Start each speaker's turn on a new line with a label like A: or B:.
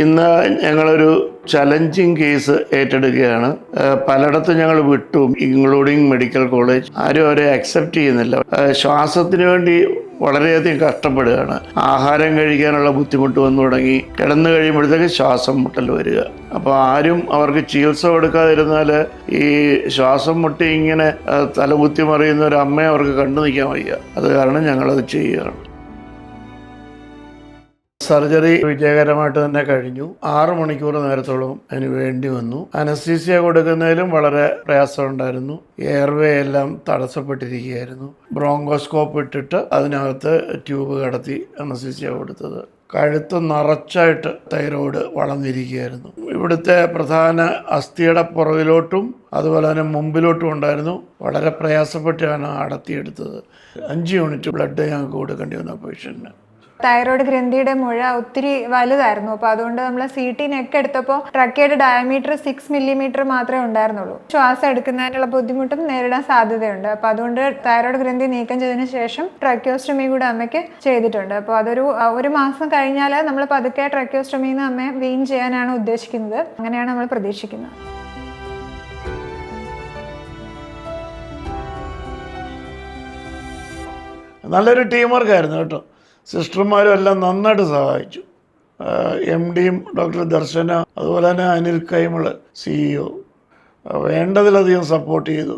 A: ഇന്ന് ഞങ്ങളൊരു challenging case ഏറ്റെടുക്കുകയാണ്. പലയിടത്തും ഞങ്ങൾ വിട്ടു ഇൻക്ലൂഡിങ് മെഡിക്കൽ കോളേജ് ആരും അവരെ അക്സെപ്റ്റ് ചെയ്യുന്നില്ല. ശ്വാസത്തിന് വേണ്ടി വളരെയധികം കഷ്ടപ്പെടുകയാണ്. ആഹാരം കഴിക്കാനുള്ള ബുദ്ധിമുട്ട് വന്നു തുടങ്ങി. കിടന്നു കഴിയുമ്പോഴത്തേക്ക് ശ്വാസം മുട്ടൽ വരിക. അപ്പോൾ ആരും അവർക്ക് ചികിത്സ കൊടുക്കാതിരുന്നാൽ ഈ ശ്വാസം മുട്ടി ഇങ്ങനെ തലകുത്തി മറിയുന്ന ഒരു അമ്മയെ അവർക്ക് കണ്ടു നിൽക്കാൻ വയ്യ. അത് കാരണം ഞങ്ങളത് ചെയ്യുകയാണ്. സർജറി വിജയകരമായിട്ട് തന്നെ കഴിഞ്ഞു. ആറ് മണിക്കൂർ നേരത്തോളം അതിന് വേണ്ടി വന്നു. അനസ്തീസിയ കൊടുക്കുന്നതിലും വളരെ പ്രയാസമുണ്ടായിരുന്നു. എയർവേ എല്ലാം തടസ്സപ്പെട്ടിരിക്കുകയായിരുന്നു. ബ്രോങ്കോസ്കോപ്പ് ഇട്ടിട്ട് അതിനകത്ത് ട്യൂബ് കടത്തി അനസ്തീസിയ കൊടുത്തത്. കഴുത്ത് നിറച്ചായിട്ട് തൈറോയ്ഡ് വളർന്നിരിക്കുകയായിരുന്നു. ഇവിടുത്തെ പ്രധാന അസ്ഥിയുടെ പുറകിലോട്ടും അതുപോലെ തന്നെ മുമ്പിലോട്ടും ഉണ്ടായിരുന്നു. വളരെ പ്രയാസപ്പെട്ടാണ് അടത്തിയെടുത്തത്. അഞ്ച് യൂണിറ്റ് ബ്ലഡ് ഞങ്ങൾക്ക് കൊടുക്കേണ്ടി വന്ന പേഷ്യന്റിന്
B: തൈറോയ്ഡ് ഗ്രന്ഥിയുടെ മുഴ ഒത്തിരി വലുതായിരുന്നു. അപ്പോൾ അതുകൊണ്ട് നമ്മൾ സി ടി നെക്ക് എടുത്തപ്പോൾ ട്രക്കയുടെ ഡയമീറ്റർ സിക്സ് മില്ലിമീറ്റർ മാത്രമേ ഉണ്ടായിരുന്നുള്ളൂ. ശ്വാസം എടുക്കുന്നതിനുള്ള ബുദ്ധിമുട്ടും നേരിടാൻ സാധ്യതയുണ്ട്. അപ്പോൾ അതുകൊണ്ട് തൈറോയ്ഡ് ഗ്രന്ഥി നീക്കം ചെയ്തതിന് ശേഷം ട്രക്യോസ്റ്റമി കൂടെ അമ്മയ്ക്ക് ചെയ്തിട്ടുണ്ട്. അപ്പോൾ അതൊരു ഒരു മാസം കഴിഞ്ഞാൽ നമ്മൾ പതുക്കെ ട്രക്യോസ്റ്റമിയിൽ നിന്ന് അമ്മയെ വീൻ ചെയ്യാനാണ് ഉദ്ദേശിക്കുന്നത്. അങ്ങനെയാണ് നമ്മൾ പ്രതീക്ഷിക്കുന്നത്.
A: നല്ലൊരു ടീം വർക്ക് ആയിരുന്നു കേട്ടോ. സിസ്റ്റർമാരും എല്ലാം നന്നായിട്ട് സഹായിച്ചു. എം ഡിയും ഡോക്ടർ ദർശന അതുപോലെ തന്നെ അനിൽ കൈമൾ സിഇഒ വേണ്ടതിലധികം സപ്പോർട്ട് ചെയ്തു.